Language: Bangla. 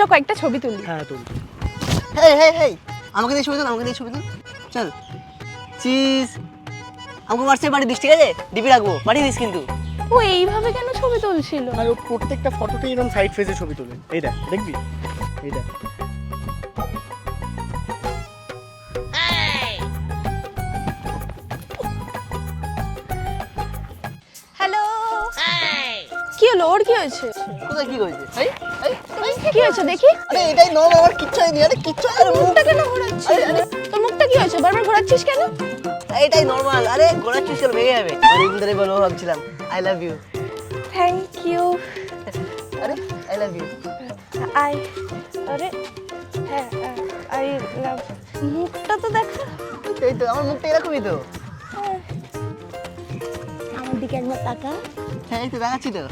চ কয়েকটা ছবি তুলি হ্যাঁ তুল হেই হেই হেই আমাকে দিয়ে ছবি তুল আমাকে দিয়ে ছবি তুল। চল। চিজ আমাকে হোয়াটসঅ্যাপ পাঠিয়ে দিস ঠিক আছে? ডিপি রাখব পাঠিয়ে দিস কিন্তু। ও এইভাবে কেন ছবি তুলছিল? আর ও প্রত্যেকটা ফটোতে এরকম সাইড ফেসে ছবি তোলে। এই দেখ দেখবি? এই দেখ। হ্যালো কি হলো? ওর কি হয়েছে? কোথায় কি হয়েছে? এই এই কি হয়েছে দেখি? আরে এটাই নর্মাল আমার কিচ্ছু হয়নি। আরে কিচ্ছু আরে মুখটা কেন ঘোরাচ্ছিস? তোর মুখটা কি হয়েছে? বারবার ঘোরাচ্ছিস কেন? এটাই নর্মাল আরে ঘোরাচ্ছিস কেন? ভেঙে যাবে। অনেকদিন ধরে বলব ভাবছিলাম। I love you thank you আরে আই লাভ ইউ আই আরে হ্যাঁ আই লাভ মুখটা তো দেখা। এই তো আমার মুখটা এরকমই তো। আমার দিকে একবার তাকা হ্যাঁ এই তো দেখাচ্ছি তো।